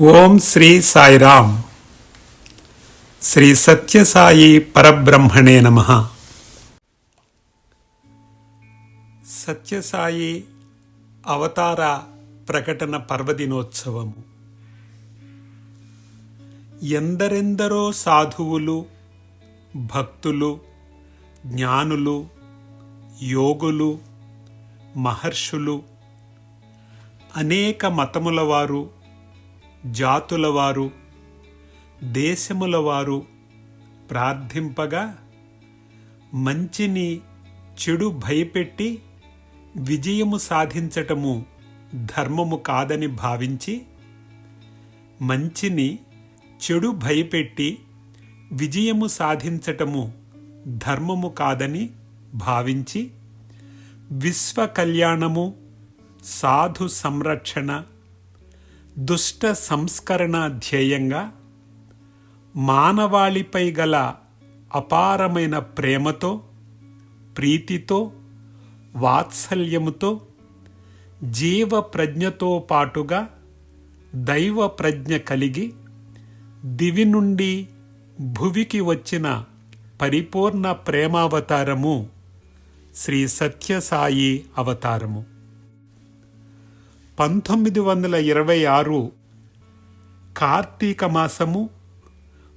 ఓం శ్రీ సాయిరామ్ శ్రీ సత్యసాయి పరబ్రహ్మణే నమ. సత్యసాయి అవతార ప్రకటన పర్వదినోత్సవము. ఎందరెందరో సాధువులు భక్తులు జ్ఞానులు యోగులు మహర్షులు అనేక మతముల వారు జాతుల వారు దేశముల వారు ప్రార్థింపగా మంచిని చెడు భయపెట్టి విజయము సాధించటము ధర్మము కాదని భావించి మంచిని చెడు భయపెట్టి విజయము సాధించటము ధర్మము కాదని భావించి విశ్వ కళ్యాణము సాధు సంరక్షణ దుష్ట సంస్కరణ ధ్యేయంగా మానవాళిపై గల అపారమైన ప్రేమతో ప్రీతితో వాత్సల్యముతో జీవ ప్రజ్ఞతో పాటుగా దైవ ప్రజ్ఞ కలిగి దివి నుండి భువికి వచ్చిన పరిపూర్ణ ప్రేమావతారము శ్రీ సత్యసాయి అవతారము. పంతొమ్మిది వందల ఇరవై ఆరు కార్తీక మాసము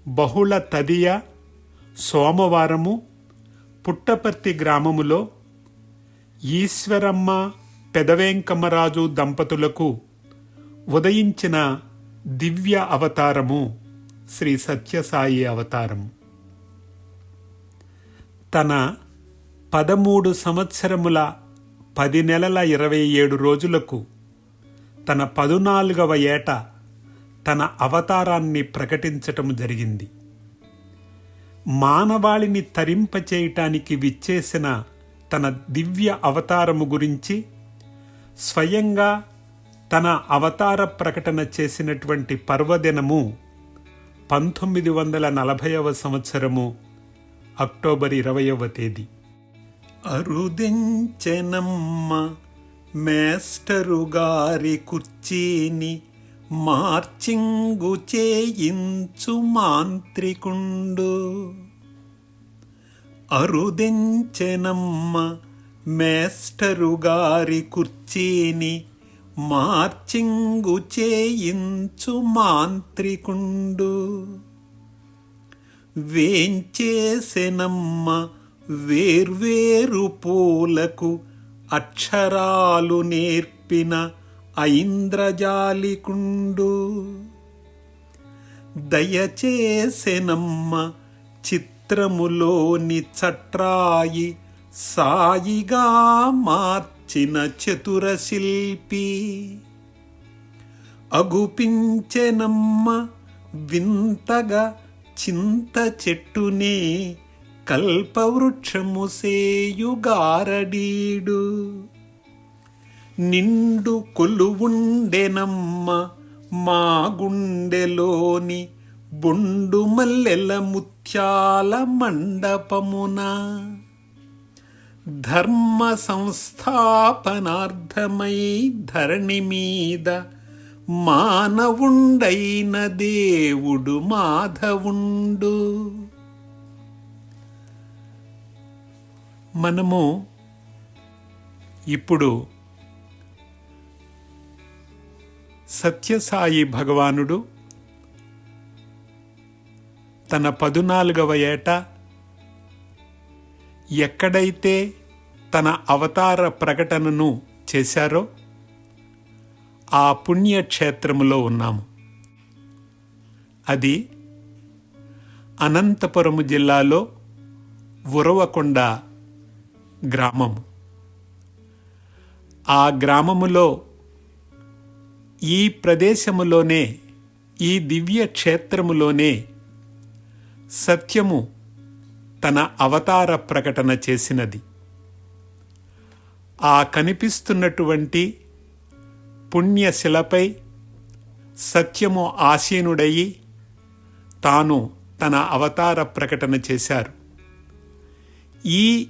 బహుళ తదియ సోమవారము పుట్టపర్తి గ్రామములో ఈశ్వరమ్మ పెదవేంకమ్మరాజు దంపతులకు ఉదయించిన దివ్య అవతారము శ్రీ సత్యసాయి అవతారం తన పదమూడు సంవత్సరముల పది నెలల ఇరవై ఏడు రోజులకు తన పదునాలుగవ ఏట తన అవతారాన్ని ప్రకటించటం జరిగింది. మానవాళిని తరింపచేయటానికి విచ్చేసిన తన దివ్య అవతారము గురించి స్వయంగా తన అవతార ప్రకటన చేసినటువంటి పర్వదినము పంతొమ్మిది వందల నలభైవ సంవత్సరము అక్టోబర్ ఇరవయవ తేదీ. అరుదించెనమ్మ మేస్టరు గారి కుర్చీని మార్చింగు చేయించు మాంత్రికుండు. అరుదించెనమ్మ మేస్టరు గారి కుర్చీని మార్చింగు చేయించు మాంత్రికుండు. వేంచేసెనమ్మ వేర్వేరు పూలకు అక్షరాలు నేర్పిన ఐంద్రజాలికుండు. దయచేసెనమ్మ చిత్రములోని చట్రాయి సాయిగా మార్చిన చతురశిల్పి. అగుపించెనమ్మ వింతగా చింత చెట్టునే కల్పవృక్షము సేయుగారడీడు నిండు కొలువుండెనమ్మ మా గుండెలోని బొండు మల్లెల ముత్యాల మండపమున. ధర్మ సంస్థాపనార్థమై ధరణి మీద మానవుండైన దేవుడు మాధవుండు. మనము ఇప్పుడు సత్యసాయి భగవానుడు తన పదునాలుగవ ఏట ఎక్కడైతే తన అవతార ప్రకటనను చేశారో ఆ పుణ్యక్షేత్రములో ఉన్నాము. అది అనంతపురము జిల్లాలో ఉరవకొండ గ్రామము ఆ గ్రామములో ఈ ప్రదేశములోనే ఈ దివ్య క్షేత్రములోనే సత్యము తన అవతార ప్రకటన చేసినది. ఆ కనిపిస్తున్నటువంటి పుణ్యశిలపై సత్యము ఆసీనుడయి తాను తన అవతార ప్రకటన చేశారు. ఈ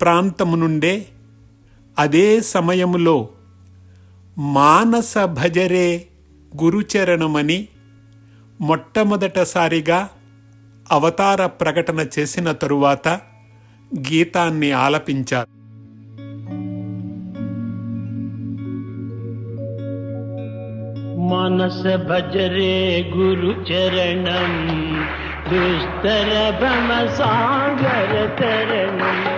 ప్రాంతము నుండే అదే సమయములో మానస భజరే గురుచరణమని మొట్టమొదటసారిగా అవతార ప్రకటన చేసిన తరువాత గీతాన్ని ఆలపించారు. మనస భజరే గురు చరణం దుస్తర భ్రమ సాగర తరణం.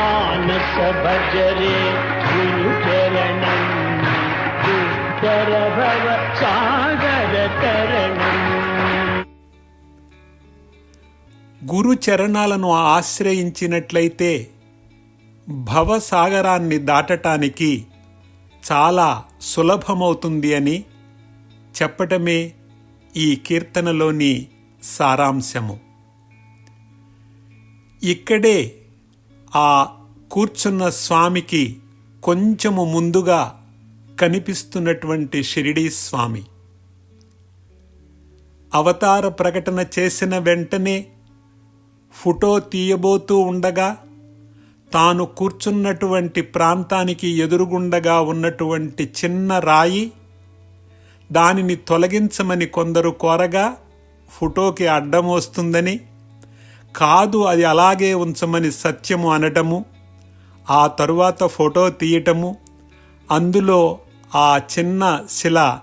మానస భజరే గురు చరణం దుస్తర భవ సాగర తరణం గురు చరణాలను ఆశ్రయించినట్లయితే భవసాగరాన్ని దాటటానికి చాలా సులభమవుతుంది అని చెప్పటమే ఈ కీర్తనలోని సారాంశము. ఇక్కడే ఆ కూర్చున్న స్వామికి కొంచెము ముందుగా కనిపిస్తున్నటువంటి షిరిడీ స్వామి. అవతార ప్రకటన చేసిన వెంటనే ఫోటో తీయబోతూ ఉండగా తాను కూర్చున్నటువంటి ప్రాంతానికి ఎదురుగుండగా ఉన్నటువంటి చిన్న రాయి దానిని తొలగించమని కొందరు కోరగా ఫోటోకి అడ్డం వస్తుందని కాదు అది అలాగే ఉంచమని సత్యము అనటము ఆ తరువాత ఫోటో తీయటము అందులో ఆ చిన్న శిల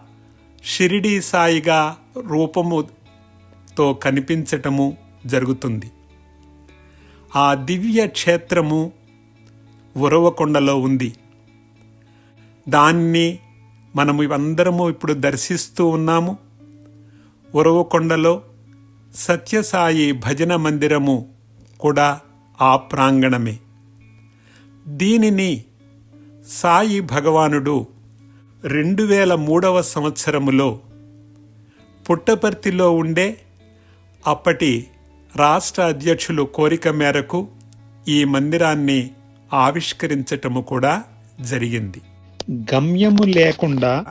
షిరిడీ సాయిగా రూపముతో కనిపించటము జరుగుతుంది. ఆ దివ్య క్షేత్రము ఉరవకొండలో ఉంది. దాన్ని మనము అందరము ఇప్పుడు దర్శిస్తూ ఉన్నాము. ఉరవకొండలో సత్యసాయి భజన మందిరము కూడా ఆ ప్రాంగణమే. దీనిని సాయి భగవానుడు రెండు వేల మూడవ సంవత్సరములో పుట్టపర్తిలో ఉండే అప్పటి రాష్ట్ర అధ్యక్షులు కోరిక మేరకు ఈ మందిరాన్ని ఆవిష్కరించటము కూడా జరిగింది. గమ్యము లేకుండా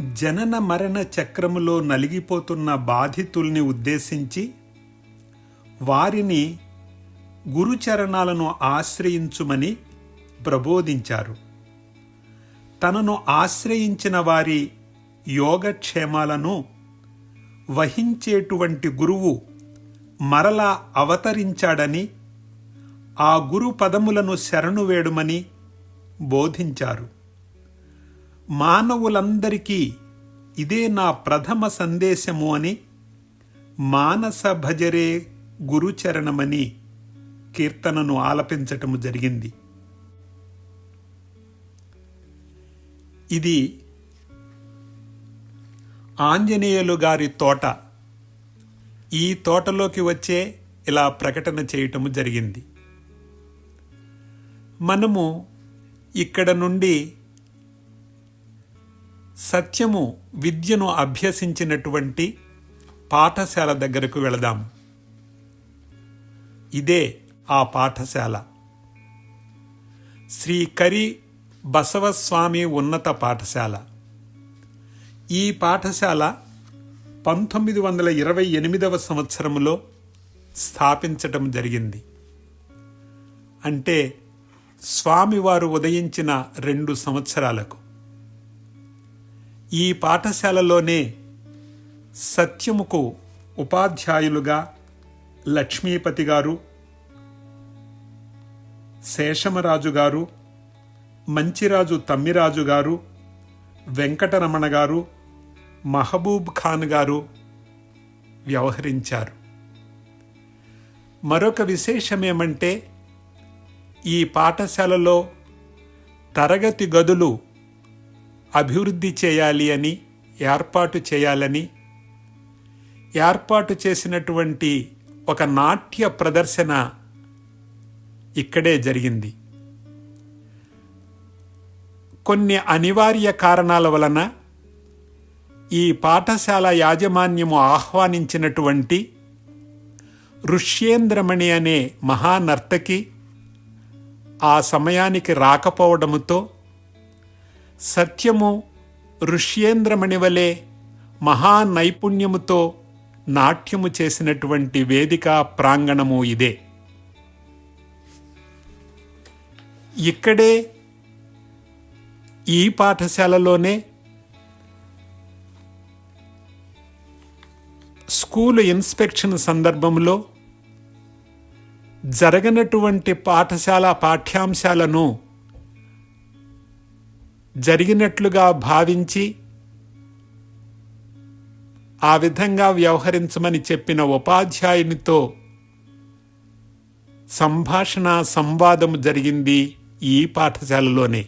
జనన మరణ చక్రములో నలిగిపోతున్న బాధితుల్ని ఉద్దేశించి వారిని గురుచరణాలను ఆశ్రయించుమని ప్రబోధించారు. తనను ఆశ్రయించిన వారి యోగక్షేమాలను వహించేటువంటి గురువు మరలా అవతరించాడని ఆ గురు పదములను శరణు వేడుమని బోధించారు. మానవులందరికీ ఇదే నా ప్రథమ సందేశము అని మానస భజరే గురుచరణమని కీర్తనను ఆలపించటము జరిగింది. ఇది ఆంజనేయులు గారి తోట. ఈ తోటలోకి వచ్చే ఇలా ప్రకటన చేయటము జరిగింది. మనము ఇక్కడ నుండి సత్యము విద్యను అభ్యసించినటువంటి పాఠశాల దగ్గరకు వెళదాం. ఇదే ఆ పాఠశాల. శ్రీ కరి బసవస్వామి ఉన్నత పాఠశాల. ఈ పాఠశాల పంతొమ్మిది వందల ఇరవై ఎనిమిదవ సంవత్సరంలో స్థాపించటం జరిగింది. అంటే స్వామివారు ఉదయించిన రెండు సంవత్సరాలకు. ఈ పాఠశాలలోనే సత్యముకు ఉపాధ్యాయులుగా లక్ష్మీపతి గారు శేషమరాజు గారు మంచిరాజు తమ్మిరాజు గారు వెంకటరమణ గారు మహబూబ్ ఖాన్ గారు వ్యవహరించారు. మరొక విశేషమేమంటే ఈ పాఠశాలలో తరగతి గదులు అభివృద్ధి చేయాలి అని ఏర్పాటు చేయాలని ఏర్పాటు చేసినటువంటి ఒక నాట్య ప్రదర్శన ఇక్కడే జరిగింది. కొన్ని అనివార్య కారణాల వలన ఈ పాఠశాల యాజమాన్యము ఆహ్వానించినటువంటి ఋష్యేంద్రమణి అనే మహానర్తకి ఆ సమయానికి రాకపోవడముతో సత్యము ఋష్యేంద్రమణి వలె మహా నైపుణ్యముతో నాట్యము చేసినటువంటి వేదిక ప్రాంగణము ఇదే. ఇక్కడే ఈ పాఠశాలలోనే స్కూలు ఇన్స్పెక్షన్ సందర్భంలో జరగనటువంటి పాఠశాల పాఠ్యాంశాలను జరిగినట్లుగా భావించి ఆ విధంగా వ్యవహరించమని చెప్పిన ఉపాధ్యాయునితో సంభాషణ సంవాదము జరిగింది ఈ పాఠశాలలోనే.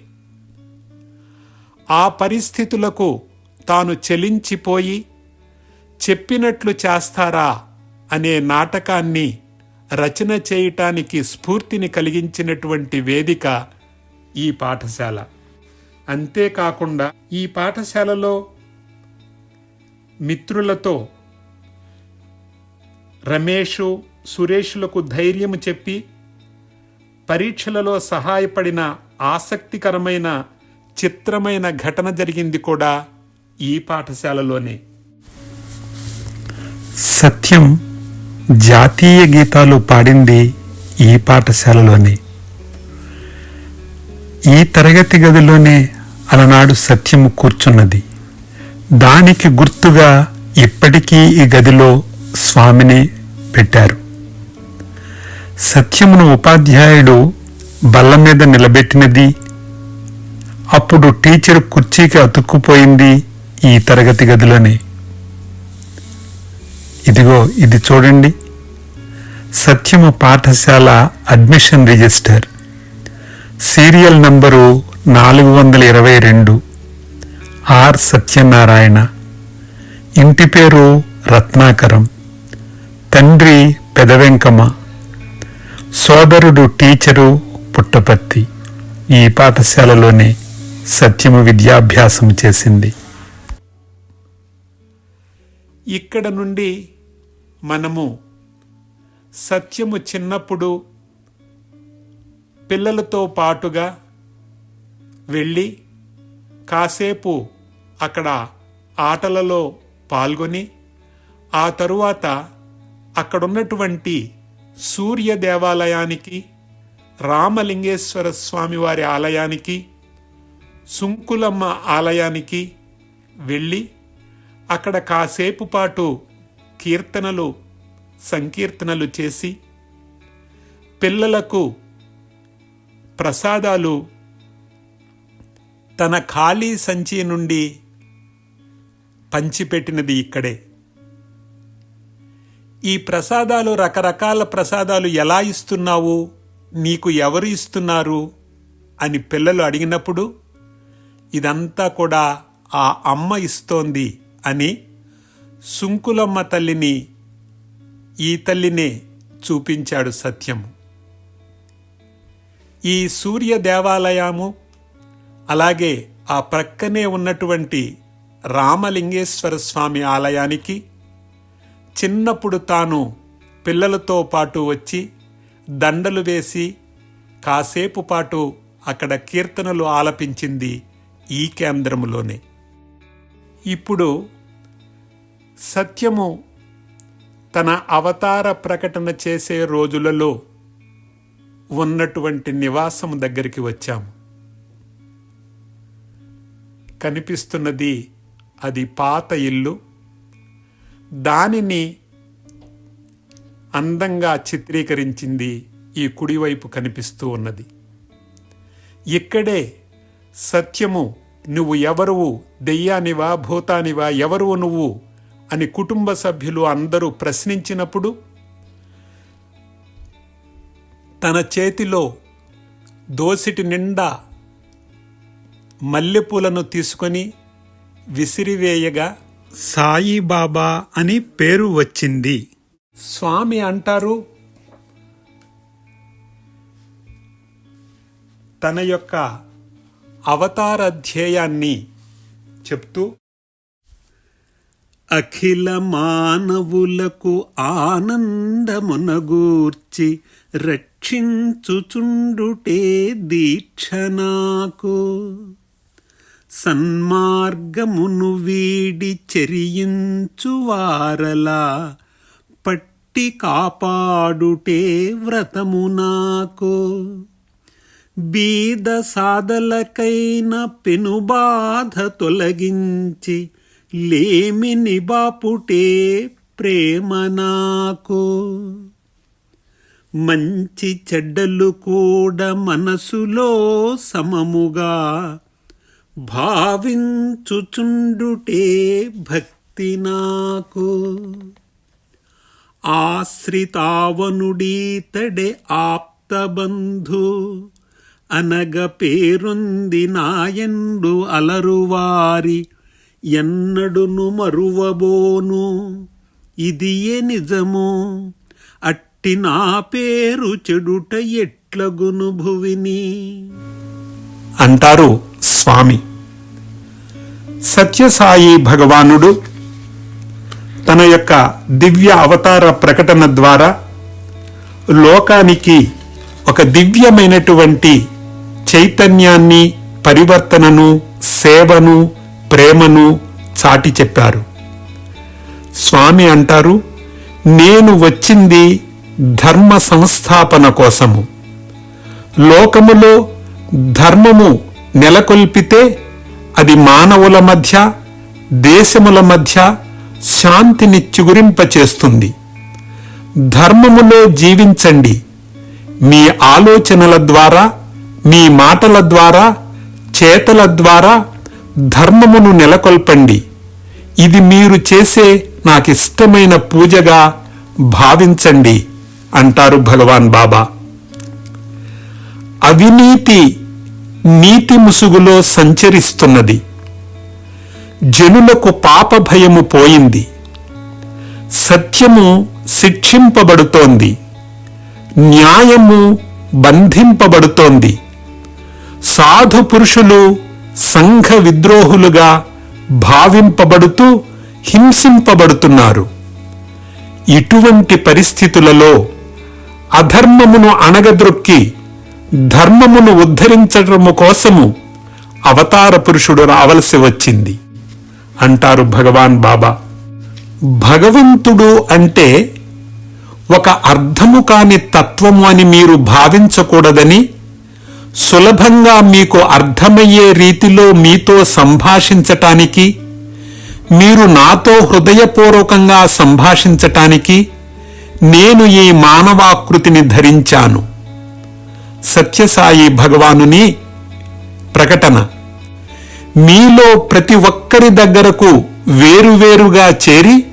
ఆ పరిస్థితులకు తాను చెలించిపోయి చెప్పినట్లు చేస్తారా అనే నాటకాన్ని రచన చేయటానికి స్ఫూర్తిని కలిగించినటువంటి వేదిక ఈ పాఠశాల. అంతేకాకుండా ఈ పాఠశాలలో మిత్రులతో రమేషు సురేష్లకు ధైర్యం చెప్పి పరీక్షలలో సహాయపడిన ఆసక్తికరమైన చిత్రమైన ఘటన జరిగింది కూడా ఈ పాఠశాలలోనే. సత్యం జాతీయ గీతాలు పాడింది ఈ పాఠశాలలోనే. ఈ తరగతి గదిలోనే అలనాడు సత్యము కూర్చున్నది. దానికి గుర్తుగా ఇప్పటికీ ఈ గదిలో స్వామిని పెట్టారు. సత్యమును ఉపాధ్యాయుడు బల్ల మీద నిలబెట్టినది. అప్పుడు టీచర్ కుర్చీకి అతుక్కుపోయింది ఈ తరగతి గదిలోనే. ఇదిగో ఇది చూడండి. సత్యము పాఠశాల అడ్మిషన్ రిజిస్టర్. సీరియల్ నంబరు నాలుగు వందల ఇరవై రెండు. ఆర్ సత్యనారాయణ. ఇంటి పేరు రత్నాకరం. తండ్రి పెదవెంకమ్మ. సోదరుడు టీచరు పుట్టపత్తి ఈ పాఠశాలలోనే సత్యము విద్యాభ్యాసం చేసింది. ఇక్కడ నుండి మనము సత్యము చిన్నప్పుడు పిల్లలతో పాటుగా వెళ్ళి కాసేపు అక్కడ ఆటలలో పాల్గొని ఆ తరువాత అక్కడున్నటువంటి సూర్య దేవాలయానికి రామలింగేశ్వర స్వామి వారి ఆలయానికి సుంకులమ్మ ఆలయానికి వెళ్ళి అక్కడ కాసేపు పాటు కీర్తనలు సంకీర్తనలు చేసి పిల్లలకు ప్రసాదాలు తన ఖాళీ సంచి నుండి పంచిపెట్టినది ఇక్కడే. ఈ ప్రసాదాలు రకరకాల ప్రసాదాలు ఎలా ఇస్తున్నావు? నీకు ఎవరు ఇస్తున్నారు? అని పిల్లలు అడిగినప్పుడు ఇదంతా కూడా ఆ అమ్మ ఇస్తోంది అని సుంకులమ్మ తల్లిని ఈ తల్లినే చూపించాడు సత్యము. ఈ సూర్య దేవాలయము అలాగే ఆ ప్రక్కనే ఉన్నటువంటి రామలింగేశ్వర స్వామి ఆలయానికి చిన్నప్పుడు తాను పిల్లలతో పాటు వచ్చి దండలు వేసి కాసేపు పాటు అక్కడ కీర్తనలు ఆలపించింది ఈ కేంద్రములోనే. ఇప్పుడు సత్యము తన అవతార ప్రకటన చేసే రోజులలో ఉన్నటువంటి నివాసం దగ్గరికి వచ్చాము. కనిపిస్తున్నది అది పాత ఇల్లు. దానిని అందంగా చిత్రీకరించింది ఈ కుడివైపు కనిపిస్తూ ఉన్నది. ఇక్కడే సత్యము నువ్వు ఎవరువు దెయ్యానివా భూతానివా ఎవరువు నువ్వు అని కుటుంబ సభ్యులు అందరూ ప్రశ్నించినప్పుడు తన చేతిలో దోసిటి నిండా మల్లెపూలను తీసుకొని విసిరివేయగా సాయిబాబా అని పేరు వచ్చింది. స్వామి అంటారు తన యొక్క అవతార ధ్యేయాన్ని చెప్తూ అఖిల మానవులకు ఆనందమునగూర్చి రక్షించుచుండుటే దీక్ష నాకు. సన్మార్గమును వీడి చెరియించువారలా పట్టి కాపాడుటే వ్రతము నాకు. బీద సాదలకైన పెనుబాధ తొలగించి లేమి నిబాపుటే ప్రేమ నాకు. మంచి చెడ్డలు కూడా మనసులో సమముగా భావించుచుండుటే భక్తి నాకు. ఆశ్రితావనుడీతడే ఆప్తబంధు అనగ పేరొంది నాయండు అలరువారి ఎన్నడును మరువబోను. ఇదియే నిజము అట్టి నా పేరు చెడుట ఎట్లగును భువిని? అంటారు స్వామి. సత్యసాయి భగవానుడు తన యొక్క దివ్య అవతార ప్రకటన ద్వారా లోకానికి ఒక దివ్యమైనటువంటి చైతన్యాన్ని పరివర్తనను సేవను ప్రేమను చాటి చెప్పారు. స్వామి అంటారు నేను వచ్చింది ధర్మ సంస్థాపన కోసము. లోకములో ధర్మము నెలకొల్పితే అది మానవుల మధ్య దేశముల మధ్య శాంతిని చిగురింపచేస్తుంది. ధర్మములో జీవించండి. మీ ఆలోచనల ద్వారా మీ మాటల ద్వారా చేతల ద్వారా ధర్మమును నెలకొల్పండి. ఇది మీరు చేసే నాకిష్టమైన పూజగా భావించండి. అంటారు భగవాన్ బాబా. అవినీతి నీతి ముసుగులో సంచరిస్తున్నది. జనులకు పాప భయము పోయింది. సత్యము శిక్షింపబడుతోంది. న్యాయము బంధింపబడుతోంది. సాధు పురుషులు సంఘ విద్రోహులుగా భావింపబడుతూ హింసింపబడుతున్నారు. ఇటువంటి పరిస్థితులలో అధర్మమును అణగద్రొక్కి ధర్మమును ఉద్ధరించడము కోసము అవతార పురుషుడు రావలసి వచ్చింది. అంటారు భగవాన్ బాబా. భగవంతుడు అంటే ఒక అర్థము కాని తత్వము అని మీరు భావించకూడదని సులభంగా మీకు అర్థమయ్యే రీతిలో మీతో సంభాషించటానికి మీరు నాతో హృదయపూర్వకంగా సంభాషించటానికి నేను ఈ మానవాకృతిని ధరించాను. సత్యసాయి భగవానుని ప్రకటన. మీలో ప్రతి ఒక్కరి దగ్గరకు వేరువేరుగా చేరి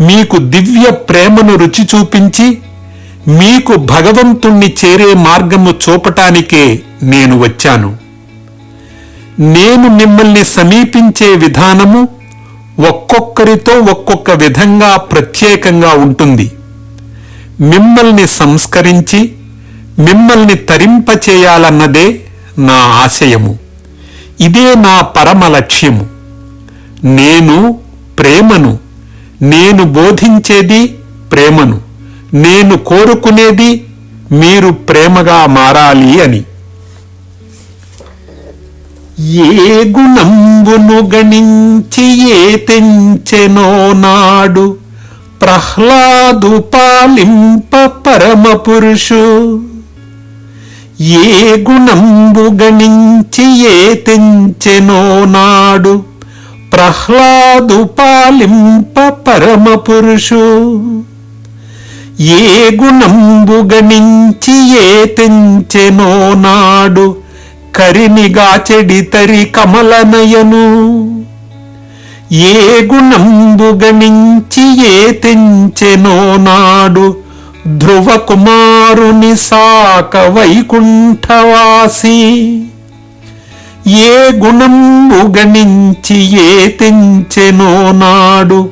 మీకు దివ్య ప్రేమను రుచి చూపించి మీకు భగవంతుణ్ణి చేరే మార్గము చూపటానికే నేను వచ్చాను. నేను మిమ్మల్ని సమీపించే విధానము ఒక్కొక్కరితో ఒక్కొక్క విధంగా ప్రత్యేకంగా ఉంటుంది. మిమ్మల్ని సంస్కరించి మిమ్మల్ని తరింపచేయాలన్నదే నా ఆశయము. ఇదే నా పరమ లక్ష్యము. నేను ప్రేమను నేను బోధించేది ప్రేమను నేను కోరుకునేది మీరు ప్రేమగా మారాలి అని. ఏ గుణంబును గణించి ఏ తెంచెనో నాడు ప్రహ్లాదు పాలింప పరమ పురుషు. ఏ గుణంబు గణించి ఏ తెంచెనో నాడు ప్రహ్లాదు పాలింప పరమ పురుషు. ఏ గుణంబు గణించి ఏ తెంచెనో నాడు కరినిగాచెడి తరి కమలనయను. ఏ గుణంబు గణించి ఏ తెంచెనో నాడు ధ్రువ కుమారుని సాక వైకుంఠవాసి. ఏ గుణంబు గణించి ఏ తెంచెనో నాడు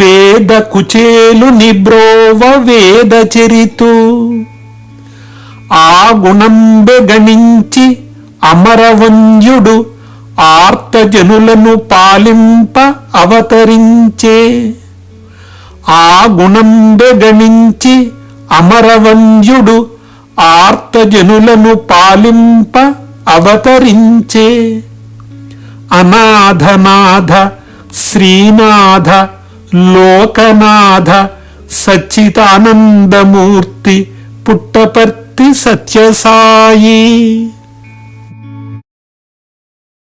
పేద కుచేలు నిబ్రోవ వేద చరితు. ఆ గుణంబె గణించి అమరవంద్యుడు ఆర్తజనులను పాలింప అవతరించే ఆ గుణంబెగణించి అమరవంజుడు ఆర్తజనులను పాలింప అవతరించే. అనాథనాథ శ్రీనాథ లోకనాథ సచ్చిదానందమూర్తి పుట్టపర్తి సత్యసాయి.